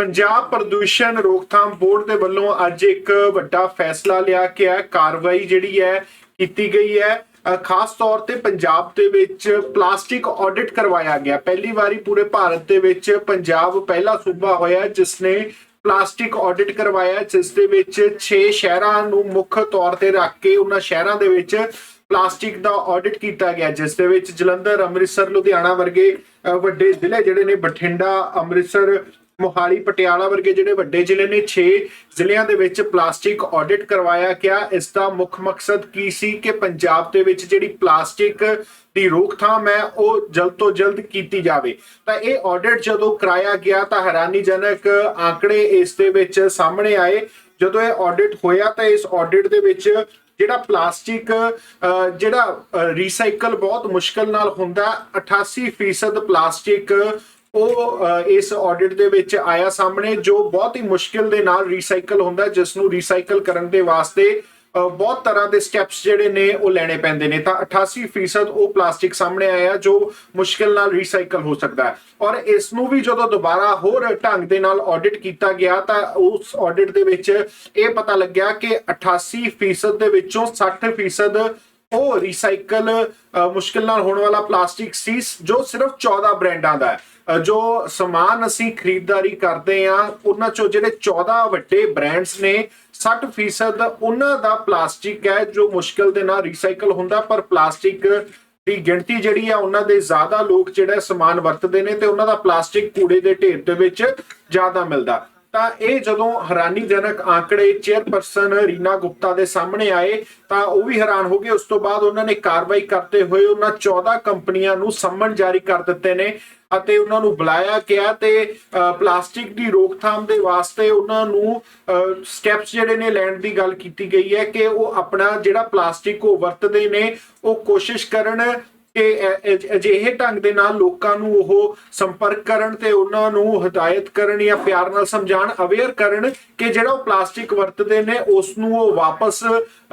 ਪੰਜਾਬ ਪ੍ਰਦੂਸ਼ਣ ਰੋਕਥਾਮ ਬੋਰਡ ਦੇ ਵੱਲੋਂ ਅੱਜ ਇੱਕ ਵੱਡਾ ਫੈਸਲਾ ਲਿਆ ਗਿਆ ਕਾਰਵਾਈ ਜਿਹੜੀ ਹੈ ਕੀਤੀ ਗਈ ਹੈ। ਖਾਸ ਤੌਰ ਤੇ ਪੰਜਾਬ ਦੇ ਵਿੱਚ ਪਲਾਸਟਿਕ ਆਡਿਟ ਕਰਵਾਇਆ ਗਿਆ। ਪਹਿਲੀ ਵਾਰੀ ਪੂਰੇ ਭਾਰਤ ਦੇ ਵਿੱਚ ਪੰਜਾਬ ਪਹਿਲਾ ਸੂਬਾ ਹੋਇਆ ਜਿਸ ਨੇ ਪਲਾਸਟਿਕ ਆਡਿਟ ਕਰਵਾਇਆ ਜਿਸ ਦੇ ਵਿੱਚ 6 ਸ਼ਹਿਰਾਂ ਨੂੰ ਮੁੱਖ ਤੌਰ ਤੇ ਰੱਖ ਕੇ ਉਹਨਾਂ ਸ਼ਹਿਰਾਂ ਦੇ ਵਿੱਚ ਪਲਾਸਟਿਕ ਦਾ ਆਡਿਟ ਕੀਤਾ ਗਿਆ, ਜਿਸ ਦੇ ਵਿੱਚ ਜਲੰਧਰ, ਅੰਮ੍ਰਿਤਸਰ, ਲੁਧਿਆਣਾ ਵਰਗੇ ਵੱਡੇ ਜ਼ਿਲ੍ਹੇ ਜਿਹੜੇ ਨੇ, ਬਠਿੰਡਾ, ਅੰਮ੍ਰਿਤਸਰ ਮੋਹਾਲੀ ਪਟਿਆਲਾ ਵਰਗੇ ਜਿਹੜੇ ਵੱਡੇ ਜ਼ਿਲ੍ਹੇ ਨੇ 6 ਜ਼ਿਲ੍ਹਿਆਂ ਦੇ ਵਿੱਚ ਪਲਾਸਟਿਕ ਆਡਿਟ ਕਰਵਾਇਆ ਗਿਆ। ਇਸ ਦਾ ਮੁੱਖ ਮਕਸਦ ਕੀ ਸੀ ਕਿ ਪੰਜਾਬ ਦੇ ਵਿੱਚ ਜਿਹੜੀ ਪਲਾਸਟਿਕ ਦੀ ਰੋਕਥਾਮ ਹੈ, ਉਹ ਜਲਦ ਤੋਂ ਜਲਦ ਕੀਤੀ ਜਾਵੇ। ਤਾਂ ਇਹ ਆਡਿਟ ਜਦੋਂ ਕਰਾਇਆ ਗਿਆ ਤਾਂ ਹੈਰਾਨੀਜਨਕ ਆંકੜੇ ਇਸ ਦੇ ਵਿੱਚ ਸਾਹਮਣੇ ਆਏ। ਜਦੋਂ ਇਹ ਆਡਿਟ ਹੋਇਆ ਤਾਂ ਇਸ ਆਡਿਟ ਦੇ ਵਿੱਚ ਜਿਹੜਾ ਪਲਾਸਟਿਕ ਜਿਹੜਾ ਰੀਸਾਈਕਲ ਬਹੁਤ ਮੁਸ਼ਕਲ ਨਾਲ ਹੁੰਦਾ। 88% ਪਲਾਸਟਿਕ ਉਹ ਇਸ ਆਡਿਟ ਦੇ ਵਿੱਚ ਆਇਆ ਸਾਹਮਣੇ, ਜੋ ਬਹੁਤ ਹੀ ਮੁਸ਼ਕਿਲ ਦੇ ਨਾਲ ਰੀਸਾਈਕਲ ਹੁੰਦਾ ਜਿਸ ਨੂੰ ਰੀਸਾਈਕਲ ਕਰਨ ਦੇ ਵਾਸਤੇ ਬਹੁਤ ਤਰ੍ਹਾਂ ਦੇ ਸਟੈਪਸ ਜਿਹੜੇ ਨੇ, ਉਹ ਲੈਣੇ ਪੈਂਦੇ ਨੇ। ਤਾਂ 88% ਉਹ ਪਲਾਸਟਿਕ ਸਾਹਮਣੇ ਆਇਆ, ਜੋ ਮੁਸ਼ਕਿਲ ਨਾਲ ਰੀਸਾਈਕਲ ਹੋ ਸਕਦਾ ਹੈ। ਔਰ ਇਸ ਨੂੰ ਵੀ ਜਦੋਂ ਦੁਬਾਰਾ ਹੋਰ ਢੰਗ ਦੇ ਨਾਲ ਆਡਿਟ ਕੀਤਾ ਗਿਆ, ਤਾਂ ਉਸ ਆਡਿਟ ਦੇ ਵਿੱਚ ਇਹ ਪਤਾ ਲੱਗਿਆ ਕਿ 88% ਦੇ ਵਿੱਚੋਂ 60% ਉਹ ਰੀਸਾਈਕਲ ਮੁਸ਼ਕਿਲ ਨਾਲ ਹੋਣ ਵਾਲਾ ਪਲਾਸਟਿਕ ਸੀ, ਜੋ ਸਿਰਫ 14 ਬ੍ਰਾਂਡਾਂ ਦਾ ਹੈ। ਜੋ ਸਮਾਨ ਅਸੀਂ ਖਰੀਦਦਾਰੀ ਕਰਦੇ ਆ ਉਹਨਾਂ ਚੋਂ ਜਿਹੜੇ 14 ਵੱਡੇ ਬ੍ਰਾਂਡਸ ਨੇ 60% ਉਹਨਾਂ ਦਾ ਪਲਾਸਟਿਕ ਹੈ, ਜੋ ਮੁਸ਼ਕਿਲ ਦੇ ਨਾਲ ਰੀਸਾਈਕਲ ਹੁੰਦਾ, ਪਰ ਪਲਾਸਟਿਕ ਦੀ ਗਿਣਤੀ ਜਿਹੜੀ ਆ, ਉਹਨਾਂ ਦੇ ਜ਼ਿਆਦਾ ਲੋਕ ਜਿਹੜਾ ਸਮਾਨ ਵਰਤਦੇ ਨੇ, ਤੇ ਉਹਨਾਂ ਦਾ ਪਲਾਸਟਿਕ ਕੂੜੇ ਦੇ ਢੇਰ ਦੇ ਵਿੱਚ ਜ਼ਿਆਦਾ ਮਿਲਦਾ। ਤਾਂ ਇਹ ਜਦੋਂ ਹੈਰਾਨੀਜਨਕ ਆંકੜੇ ਚੇਅਰਪਰਸਨ ਰੀਨਾ ਗੁਪਤਾ ਦੇ ਸਾਹਮਣੇ ਆਏ, ਤਾਂ ਉਹ ਵੀ ਹੈਰਾਨ ਹੋ ਗਏ। ਉਸ ਤੋਂ ਬਾਅਦ ਉਹਨਾਂ ਨੇ ਕਾਰਵਾਈ ਕਰਦੇ ਹੋਏ ਉਹਨਾਂ 14 ਕੰਪਨੀਆਂ ਨੂੰ ਸੰਮਨ ਜਾਰੀ ਕਰ ਦਿੱਤੇ ਨੇ ਅਤੇ ਉਹਨਾਂ ਨੂੰ ਬੁਲਾਇਆ ਗਿਆ ਤੇ ਪਲਾਸਟਿਕ ਦੀ ਰੋਕਥਾਮ ਦੇ ਵਾਸਤੇ ਉਹਨਾਂ ਨੂੰ ਸਟੈਪਸ ਜਿਹੜੇ ਨੇ ਲੈਣ ਦੀ ਗੱਲ ਕੀਤੀ ਗਈ ਹੈ ਕਿ ਉਹ ਆਪਣਾ ਜਿਹੜਾ ਪਲਾਸਟਿਕ ਉਹ ਵਰਤਦੇ ਨੇ, ਉਹ ਕੋਸ਼ਿਸ਼ ਕਰਨ ਕਿ ਅਜਿਹੇ ਢੰਗ ਦੇ ਨਾਲ ਲੋਕਾਂ ਨੂੰ ਉਹ ਸੰਪਰਕ ਕਰਨ ਤੇ ਉਹਨਾਂ ਨੂੰ ਹਦਾਇਤ ਕਰਨ ਜਾਂ ਪਿਆਰ ਨਾਲ ਸਮਝਾਣ ਅਵੇਅਰ ਕਰਨ ਕਿ ਜਿਹੜਾ ਉਹ ਪਲਾਸਟਿਕ ਵਰਤਦੇ ਨੇ ਉਸ ਨੂੰ ਉਹ ਵਾਪਸ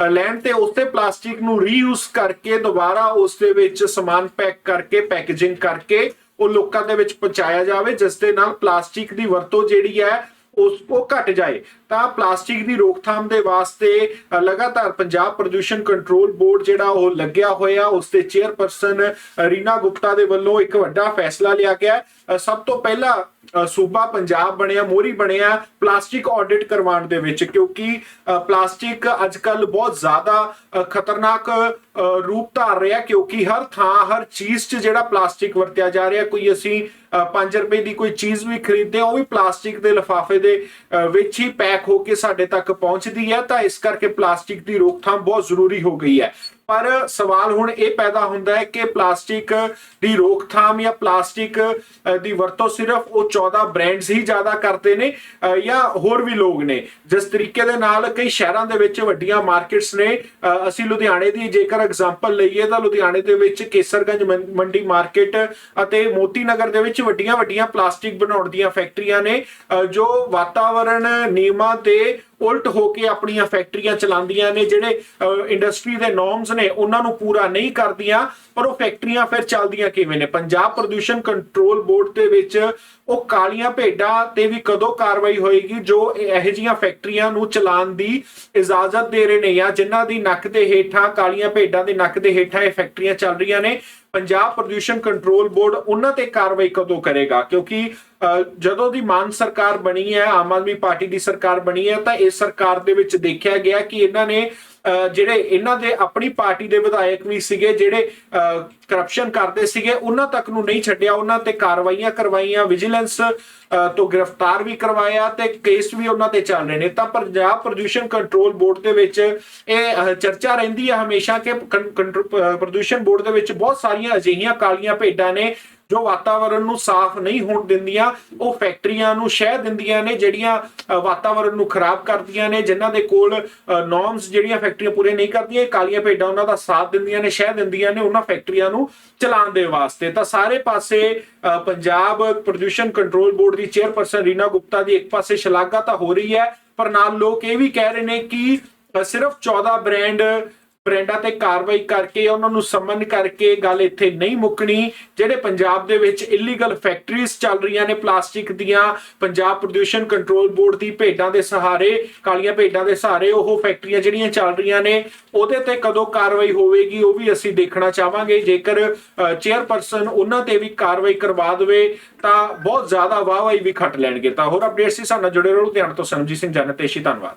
ਲੈਣ ਤੇ ਉਸ ਤੇ ਪਲਾਸਟਿਕ ਨੂੰ ਰੀਯੂਜ਼ ਕਰਕੇ ਦੁਬਾਰਾ ਉਸ ਦੇ ਵਿੱਚ ਸਮਾਨ ਪੈਕ ਕਰਕੇ ਪੈਕੇਜਿੰਗ ਕਰਕੇ ਉਹ ਲੋਕਾਂ ਦੇ ਵਿੱਚ ਪਹੁੰਚਾਇਆ ਜਾਵੇ ਜਿਸ ਦੇ ਨਾਲ ਪਲਾਸਟਿਕ ਦੀ ਵਰਤੋਂ ਜਿਹੜੀ ਹੈ ਉਸ ਉਹ ਘਟ ਜਾਏ, ਤਾਂ ਪਲਾਸਟਿਕ ਦੀ ਰੋਕਥਾਮ ਦੇ ਵਾਸਤੇ ਲਗਾਤਾਰ ਪੰਜਾਬ ਪ੍ਰਦੂਸ਼ਣ ਕੰਟਰੋਲ ਬੋਰਡ ਜਿਹੜਾ ਉਹ ਲੱਗਿਆ ਹੋਇਆ ਉਸ ਦੇ ਚੇਅਰਪਰਸਨ ਰੀਨਾ ਗੁਪਤਾ ਦੇ ਵੱਲੋਂ ਇੱਕ ਵੱਡਾ ਫੈਸਲਾ ਲਿਆ ਗਿਆ। ਸਭ ਤੋਂ ਪਹਿਲਾਂ ਸੂਬਾ ਪੰਜਾਬ ਬਣਿਆ ਮੋਰੀ ਬਣਿਆ ਪਲਾਸਟਿਕ ਆਡਿਟ ਕਰਵਾਉਣ ਦੇ ਵਿੱਚ ਕਿਉਂਕਿ ਅ, ਪਲਾਸਟਿਕ ਅੱਜਕੱਲ ਬਹੁਤ ਜ਼ਿਆਦਾ ਖਤਰਨਾਕ ਰੂਪ ਧਾਰ ਰਿਹਾ ਕਿਉਂਕਿ ਹਰ ਥਾਂ ਹਰ ਚੀਜ਼ 'ਚ ਜਿਹੜਾ ਪਲਾਸਟਿਕ ਵਰਤਿਆ ਜਾ ਰਿਹਾ ਕੋਈ ਅਸੀਂ 5 ਰੁਪਏ ਦੀ ਕੋਈ ਚੀਜ਼ ਵੀ ਖਰੀਦਦੇ ਆ ਉਹ ਵੀ ਪਲਾਸਟਿਕ ਦੇ ਲਿਫਾਫੇ ਦੇ ਵਿੱਚ ਹੀ ਪੈਕ ਹੋ ਕੇ ਸਾਡੇ ਤੱਕ ਪਹੁੰਚਦੀ ਹੈ ਤਾਂ ਇਸ ਕਰਕੇ ਪਲਾਸਟਿਕ ਦੀ ਰੋਕਥਾਮ ਬਹੁਤ ਜ਼ਰੂਰੀ ਹੋ ਗਈ ਹੈ। ਪਰ ਸਵਾਲ ਹੁਣ ਇਹ ਪੈਦਾ ਹੁੰਦਾ ਹੈ ਕਿ ਪਲਾਸਟਿਕ ਦੀ ਰੋਕਥਾਮ ਜਾਂ ਪਲਾਸਟਿਕ ਦੀ ਵਰਤੋਂ ਸਿਰਫ ਉਹ 14 ਬ੍ਰਾਂਡਸ ਹੀ ਜ਼ਿਆਦਾ ਕਰਦੇ ਨੇ ਜਾਂ ਹੋਰ ਵੀ ਲੋਕ ਨੇ। ਜਿਸ ਤਰੀਕੇ ਦੇ ਨਾਲ ਕਈ ਸ਼ਹਿਰਾਂ ਦੇ ਵਿੱਚ ਵੱਡੀਆਂ ਮਾਰਕੀਟਸ ਨੇ ਅਸੀਂ ਲੁਧਿਆਣੇ ਦੀ ਜੇਕਰ ਐਗਜ਼ਾਮਪਲ ਲਈਏ ਤਾਂ ਲੁਧਿਆਣੇ ਦੇ ਵਿੱਚ ਕੇਸਰਗੰਜ ਮੰਡੀ ਮਾਰਕੀਟ ਅਤੇ ਮੋਤੀ ਨਗਰ ਦੇ ਵਿੱਚ ਵੱਡੀਆਂ ਵੱਡੀਆਂ ਪਲਾਸਟਿਕ ਬਣਾਉਣ ਦੀਆਂ ਫੈਕਟਰੀਆਂ ਨੇ ਜੋ ਵਾਤਾਵਰਣ ਨਿਯਮਾਂ ਤੇ ਉਲਟ ਹੋ ਕੇ ਆਪਣੀਆਂ ਫੈਕਟਰੀਆਂ ਚਲਾਉਂਦੀਆਂ ਨੇ, ਜਿਹੜੇ ਇੰਡਸਟਰੀ ਦੇ ਨੋਰਮਸ ਨੇ, ਉਹਨਾਂ ਨੂੰ ਪੂਰਾ ਨਹੀਂ ਕਰਦੀਆਂ, ਪਰ ਉਹ ਫੈਕਟਰੀਆਂ ਫਿਰ ਚੱਲਦੀਆਂ ਕਿਵੇਂ ਨੇ? ਪੰਜਾਬ ਪ੍ਰਦੂਸ਼ਣ ਕੰਟਰੋਲ ਬੋਰਡ ਦੇ ਵਿੱਚ ਉਹ ਕਾਲੀਆਂ ਭੇਡਾਂ ਤੇ ਵੀ ਕਦੋਂ ਕਾਰਵਾਈ ਹੋਏਗੀ, ਜੋ ਇਹੋ ਜਿਹੀਆਂ ਫੈਕਟਰੀਆਂ ਨੂੰ ਚਲਾਉਣ ਦੀ ਇਜਾਜ਼ਤ ਦੇ ਰਹੇ ਨੇ ਜਾਂ ਜਿਨ੍ਹਾਂ ਦੀ ਨੱਕ ਦੇ ਹੇਠਾਂ, ਕਾਲੀਆਂ ਭੇਡਾਂ ਦੇ ਨੱਕ ਦੇ ਹੇਠਾਂ ਇਹ ਫੈਕਟਰੀਆਂ ਚੱਲ ਰਹੀਆਂ ਨੇ? ਪੰਜਾਬ ਪ੍ਰਦੂਸ਼ਣ ਕੰਟਰੋਲ ਬੋਰਡ ਉਹਨਾਂ ਤੇ ਕਾਰਵਾਈ ਕਦੋਂ ਕਰੇਗਾ? ਕਿਉਂਕਿ ਜਦੋਂ ਦੀ ਮਾਨ ਸਰਕਾਰ ਬਣੀ ਹੈ, ਆਮ ਆਦਮੀ ਪਾਰਟੀ ਦੀ ਸਰਕਾਰ ਬਣੀ ਹੈ, ਤਾਂ ਇਸ ਸਰਕਾਰ ਦੇ ਵਿੱਚ ਦੇਖਿਆ ਗਿਆ ਕਿ ਇਹਨਾਂ ਨੇ ਜਿਹੜੇ ਇਹਨਾਂ ਦੇ ਆਪਣੀ ਪਾਰਟੀ ਦੇ ਵਿਧਾਇਕ ਵੀ ਸੀਗੇ, ਜਿਹੜੇ ਕਰਪਸ਼ਨ ਕਰਦੇ ਸੀਗੇ, ਉਹਨਾਂ ਤੱਕ ਨੂੰ ਨਹੀਂ ਛੱਡਿਆ। ਉਹਨਾਂ ਤੇ ਕਾਰਵਾਈਆਂ ਕਰਵਾਈਆਂ ਵਿਜੀਲੈਂਸ ਤੋਂ ਗ੍ਰਿਫਤਾਰ ਵੀ ਕਰਵਾਇਆ ਤੇ ਕੇਸ ਵੀ ਉਹਨਾਂ ਤੇ ਚੱਲ ਰਹੇ ਨੇ। ਤਾਂ ਪੰਜਾਬ ਪ੍ਰਦੂਸ਼ਣ ਕੰਟਰੋਲ ਬੋਰਡ ਦੇ ਵਿੱਚ ਇਹ ਚਰਚਾ ਰਹਿੰਦੀ ਹੈ ਹਮੇਸ਼ਾ ਕਿ ਕੰ- ਪ੍ਰਦੂਸ਼ਣ ਬੋਰਡ ਦੇ ਵਿੱਚ ਬਹੁਤ ਸਾਰੀਆਂ ਅਜਿਹੀਆਂ ਕਾਲੀਆਂ ਭੇਡਾਂ ਨੇ ਜੋ ਵਾਤਾਵਰਣ ਨੂੰ ਸਾਫ਼ ਨਹੀਂ ਹੋਣ ਦਿੰਦੀਆਂ ਉਹ ਫੈਕਟਰੀਆਂ ਨੂੰ ਸ਼ਹਿ ਦਿੰਦੀਆਂ ਨੇ ਜਿਹੜੀਆਂ ਵਾਤਾਵਰਣ ਨੂੰ ਖਰਾਬ ਕਰਦੀਆਂ ਨੇ ਜਿਨ੍ਹਾਂ ਦੇ ਕੋਲ ਨੋਰਮਸ ਜਿਹੜੀਆਂ ਫੈਕਟਰੀਆਂ ਪੂਰੇ ਨਹੀਂ ਕਰਦੀਆਂ ਕਾਲੀਆਂ ਭੇਡਾਂ ਉਹਨਾਂ ਦਾ ਸਾਥ ਦਿੰਦੀਆਂ ਨੇ ਸ਼ਹਿ ਦਿੰਦੀਆਂ ਨੇ ਉਹਨਾਂ ਫੈਕਟਰੀਆਂ ਨੂੰ ਚਲਾਉਣ ਦੇ ਵਾਸਤੇ। ਤਾਂ ਸਾਰੇ ਪਾਸੇ ਅ, ਪੰਜਾਬ ਪ੍ਰਦੂਸ਼ਣ ਕੰਟਰੋਲ ਬੋਰਡ ਦੀ ਚੇਅਰਪਰਸਨ ਰੀਨਾ ਗੁਪਤਾ ਦੀ ਇੱਕ ਪਾਸੇ ਸ਼ਲਾਘਾ ਤਾਂ ਹੋ ਰਹੀ ਹੈ ਪਰ ਨਾਲ ਲੋਕ ਇਹ ਵੀ ਕਹਿ ਰਹੇ ਨੇ ਕਿ ਸਿਰਫ 14 ਬ੍ਰਾਂਡ ਬ੍ਰਾਂਡਾਂ ਤੇ ਕਾਰਵਾਈ ਕਰਕੇ, ਉਹਨਾਂ ਨੂੰ ਸਮਨ ਕਰਕੇ ਗੱਲ ਇੱਥੇ ਨਹੀਂ ਮੁੱਕਣੀ। ਜਿਹੜੇ ਪੰਜਾਬ ਦੇ ਵਿੱਚ ਇਲੀਗਲ ਫੈਕਟਰੀਜ਼ ਚੱਲ ਰਹੀਆਂ ਨੇ ਪਲਾਸਟਿਕ ਦੀਆਂ, ਪੰਜਾਬ ਪ੍ਰਦੂਸ਼ਣ ਕੰਟਰੋਲ ਬੋਰਡ ਦੀ ਭੇਡਾਂ ਦੇ ਸਹਾਰੇ, ਕਾਲੀਆਂ ਭੇਡਾਂ ਦੇ ਸਹਾਰੇ ਉਹ ਫੈਕਟਰੀਆਂ ਜਿਹੜੀਆਂ ਚੱਲ ਰਹੀਆਂ ਨੇ, ਉਹਦੇ ਤੇ ਕਦੋਂ ਕਾਰਵਾਈ ਹੋਵੇਗੀ, ਉਹ ਵੀ ਅਸੀਂ ਦੇਖਣਾ ਚਾਹਾਂਗੇ। ਜੇਕਰ ਚੇਅਰਪਰਸਨ ਉਹਨਾਂ ਤੇ ਵੀ ਕਾਰਵਾਈ ਕਰਵਾ ਦੇਵੇ, ਤਾਂ ਬਹੁਤ ਜ਼ਿਆਦਾ ਵਾਹਵਾਈ ਵੀ ਖੱਟ ਲੈਣਗੇ। ਤਾਂ ਹੋਰ ਅਪਡੇਟਸ ਸੀ, ਸਾਡੇ ਨਾਲ ਜੁੜੇ ਰਹੋ ਧਿਆਨ ਤੋਂ ਸਰਮਜੀਤ ਸਿੰਘ ਜਨਤੇਸ਼ੀ ਧੰਨਵਾਦ।